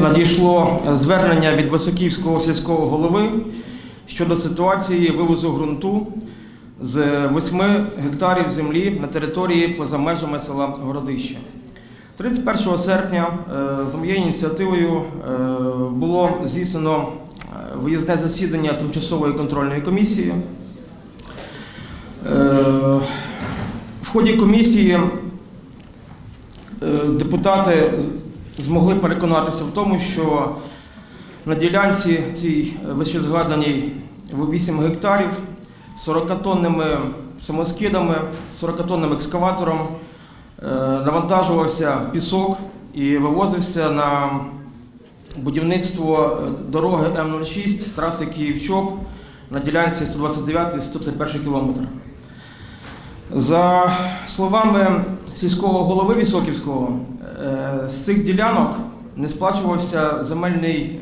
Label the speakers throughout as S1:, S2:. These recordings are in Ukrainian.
S1: Надійшло звернення від Високівського сільського голови щодо ситуації вивозу ґрунту з 8 гектарів землі на території поза межами села Городище. 31 серпня е, за моєю ініціативою е, було здійснено е, виїзне засідання тимчасової контрольної комісії. В ході комісії депутати змогли переконатися в тому, що на ділянці цій вищезгаданій 8 гектарів 40-тонними самоскидами, 40-тонним екскаватором е, навантажувався пісок і вивозився на будівництво е, дороги М06 траси Київ-Чоп на ділянці 129-131 кілометр. За словами сільського голови Вісоківського, е, з цих ділянок не сплачувався земельний е,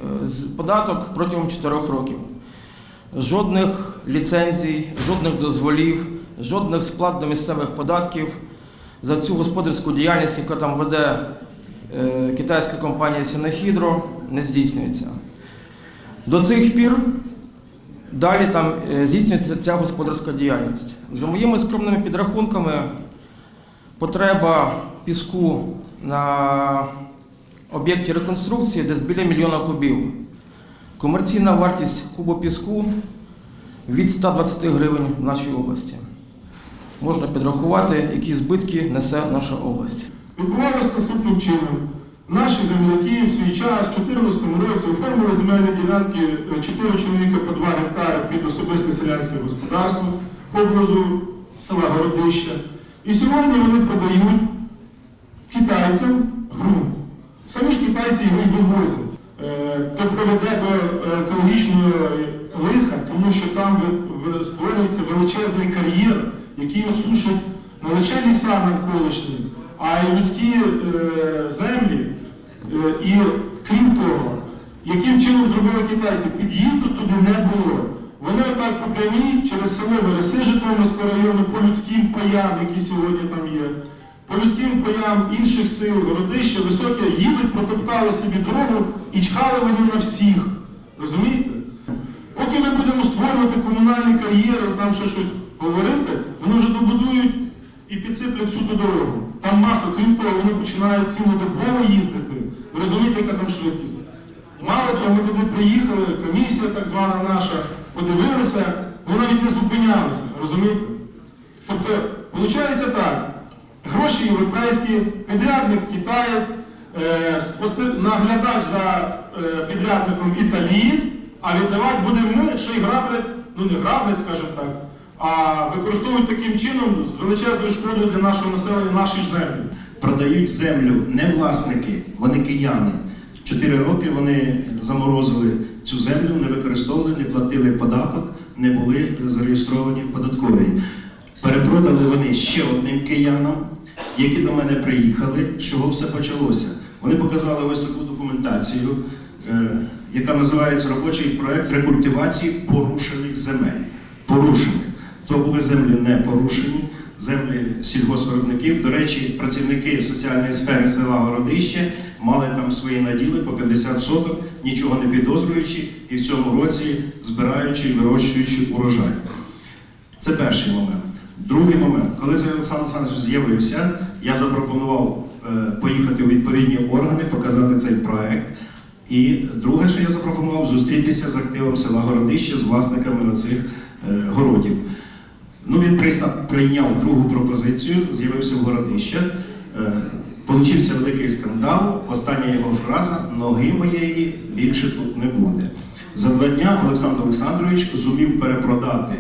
S1: податок протягом 4 років. Жодних ліцензій, жодних дозволів, жодних сплат до місцевих податків за цю господарську діяльність, яка там веде е, китайська компанія Сінахідро, не здійснюється. До цих пір Далі там е, здійснюється ця господарська діяльність. За моїми скромними підрахунками, потреба піску на об'єкті реконструкції десь біля мільйона кубів. Комерційна вартість кубу піску від 120 гривень в нашій області. Можна підрахувати, які збитки несе наша область.
S2: Відбувалось наступним чином. Наші земляки в свій час, в 2014 році, оформили земельні ділянки 4 чоловіка по 2 гектари під особисте селянське господарство поблизу села Городища. І сьогодні вони продають китайцям ґрунт. Самі ж китайці його й вивозять. Е, Тобто веде до е, екологічного лиха, тому що там створюється величезний кар'єр, який осушить не лише ліса навколишні, а й людські е, землі. Е, І крім того, яким чином зробили китайці, під'їзду туди не було. Вони отак по прямій через село Вереси Житомирського району по людським паям, які сьогодні там є, по людським паям інших сил, городища, високе, їдуть, протоптали собі дорогу і чхали вони на всіх. Розумієте? Поки ми будемо створювати комунальні кар'єри, там ще щось говорити, вони вже добудують і підсиплять всю ту дорогу. Там маса, крім того, вони починають цілодобово їздити. Ви розумієте, яка там швидкість? Мало того, ми туди приїхали, комісія так звана наша, подивилися, вони навіть не зупинялися, розумієте? Тобто, виходить так, гроші європейські, підрядник китаєць, е, наглядач за е, підрядником італієць, а віддавати будемо ми, ще й граблять, ну не граблять, скажімо так, а використовують таким чином з величезною шкодою для нашого населення наші землі.
S3: Продають землю не власники, вони кияни. Чотири роки вони заморозили цю землю, не використовували, не платили податок, не були зареєстровані в податковій. Перепродали вони ще одним киянам, які до мене приїхали, з чого все почалося. Вони показали ось таку документацію, е, яка називається робочий проект рекультивації порушених земель. Порушених. То були землі не порушені, землі сільгоспвиробників. До речі, працівники соціальної сфери села Городище мали там свої наділи по 50 соток, нічого не підозрюючи, і в цьому році збираючи і вирощуючи урожай. Це перший момент. Другий момент, коли цей Олександр Олександрович з'явився, я запропонував е, поїхати у відповідні органи, показати цей проект. І друге, що я запропонував, зустрітися з активом села Городище, з власниками на цих е, городів. Ну, він прийняв, другу пропозицію, з'явився в Городищах. Е, Получився великий скандал. Остання його фраза ноги моєї більше тут не буде. За два дня Олександр Олександрович зумів перепродати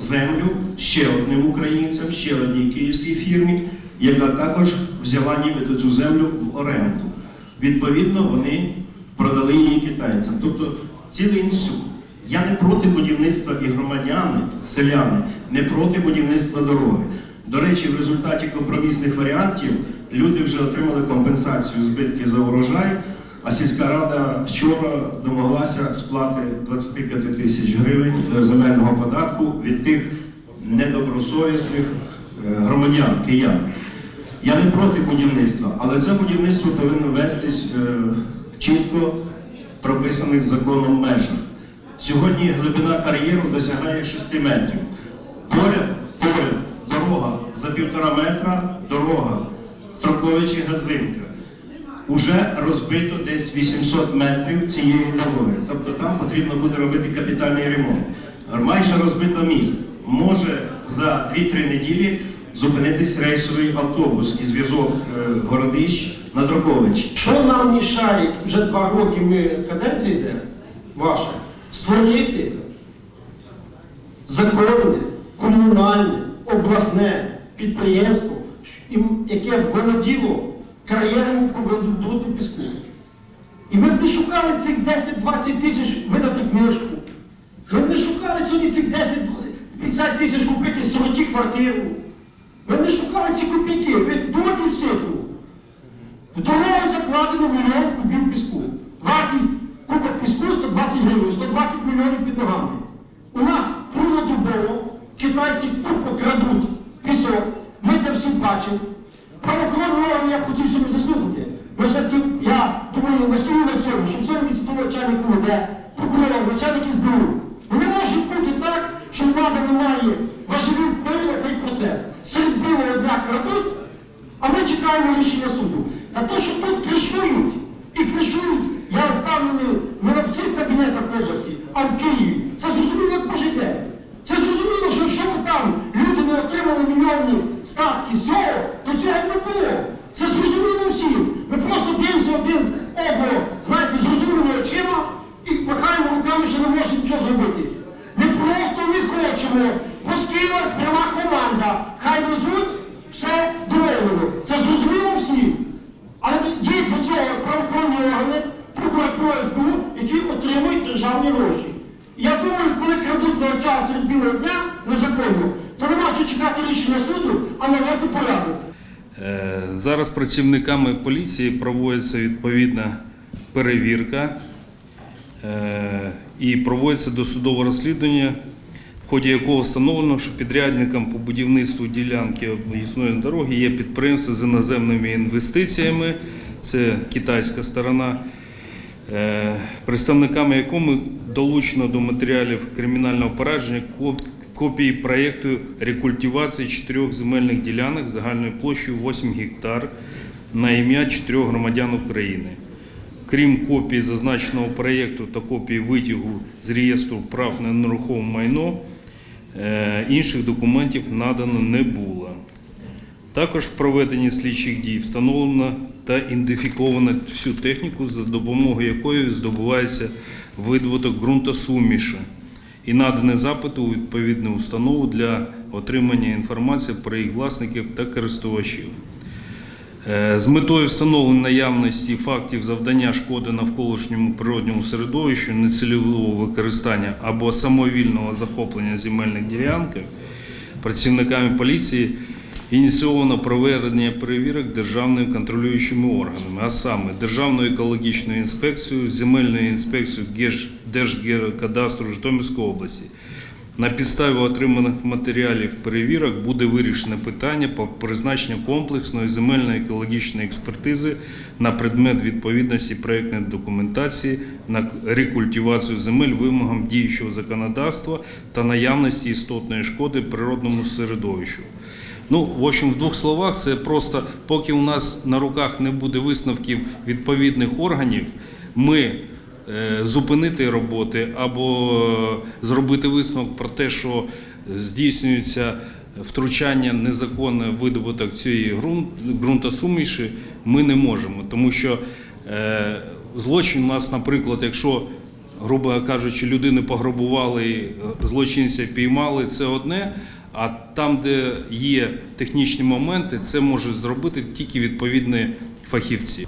S3: землю ще одним українцям, ще одній київській фірмі, яка також взяла нібито цю землю в оренду. Відповідно, вони продали її китайцям. Тобто цілий інсульт. Я не проти будівництва і громадяни, селяни, не проти будівництва дороги. До речі, в результаті компромісних варіантів люди вже отримали компенсацію збитків за урожай, а сільська рада вчора домоглася сплати 25 тисяч гривень е, земельного податку від тих недобросовісних е, громадян, киян. Я не проти будівництва, але це будівництво повинно вестись е, чітко прописаних законом межах. Сьогодні глибина кар'єру досягає 6 метрів. Поряд, поряд, дорога за півтора метра, дорога Троковичі Гадзинка. Уже розбито десь 800 метрів цієї дороги. Тобто там потрібно буде робити капітальний ремонт. Майже розбито міст. Може за 2-3 неділі зупинитись рейсовий автобус і зв'язок е, Городищ на Троковичі.
S4: Що нам мішає, вже два роки ми каденція йде, ваша, створити законне, комунальне, обласне підприємство, яке володіло кар'єром по піску. І ми б не шукали цих 10-20 тисяч видати книжку. Ми б не шукали сьогодні цих 10-50 тисяч купити сироті квартиру. Б не шукали ці копійки. Ви думаєте в цифру. В дорогу закладено мільйон кубів піску. Вартість куба піску 120 гривень, 120 мільйонів під ногами. У нас круглодобово китайці тупо крадуть пісок. Ми це всі бачимо. Правоохоронні органи я б хотів собі заслухати. Ми все-таки, на цьому, щоб сьогодні відсутні начальник УВД, прокурор, начальник СБУ. Ну не може бути так, що влада не має важливих впливу на цей процес. Серед білого дня крадуть, а ми чекаємо рішення суду. Та то, що тут кришують, і кришують, я впевнений, не в цих кабінетах області, а в Києві. Це зрозуміло як Божий день. Це зрозуміло, що якщо б там люди не отримали мільйонні статки з цього, то цього б не було. Це зрозуміло всім. Ми просто дивимося один одного, знаєте, зрозумілими очима і махаємо руками, що не можемо нічого зробити. Ми просто не хочемо, бо пряма команда. Хай везуть все домовлено. Це зрозуміло всім. Але є до цього правоохоронні органи, прокуратура СБУ, які отримують державні гроші. Я думаю, коли крадуть на очах серед білого дня незаконно, то нема що чекати рішення суду, а навести порядок.
S5: Е, Зараз працівниками поліції проводиться відповідна перевірка е, і проводиться досудове розслідування, ході якого встановлено, що підрядником по будівництву ділянки об'їзної дороги є підприємство з іноземними інвестиціями, це китайська сторона, е, представниками якому долучено до матеріалів кримінального пораження копії проєкту рекультивації чотирьох земельних ділянок загальною площею 8 гектар на ім'я чотирьох громадян України. Крім копії зазначеного проєкту та копії витягу з реєстру прав на нерухоме майно, інших документів надано не було. Також в проведенні слідчих дій встановлено та ідентифіковано всю техніку, за допомогою якої здобувається видобуток ґрунтосуміші і наданий запит у відповідну установу для отримання інформації про їх власників та користувачів. Е, З метою встановлення наявності фактів завдання шкоди навколишньому природньому середовищу, нецільового використання або самовільного захоплення земельних ділянок працівниками поліції ініційовано проведення перевірок державними контролюючими органами, а саме Державною екологічною інспекцією, земельною інспекцією Держгеокадастру Житомирської області. На підставі отриманих матеріалів перевірок буде вирішено питання про призначення комплексної земельної екологічної експертизи на предмет відповідності проєктної документації на рекультивацію земель вимогам діючого законодавства та наявності істотної шкоди природному середовищу. Ну, в общем, в двох словах, це просто поки у нас на руках не буде висновків відповідних органів, ми зупинити роботи або е, зробити висновок про те, що здійснюється втручання незаконне видобуток цієї ґрунт, ґрунтосуміші, ми не можемо. Тому що е, злочин у нас, наприклад, якщо грубо кажучи, людини пограбували, е, злочинця піймали, це одне. А там, де є технічні моменти, це можуть зробити тільки відповідні фахівці.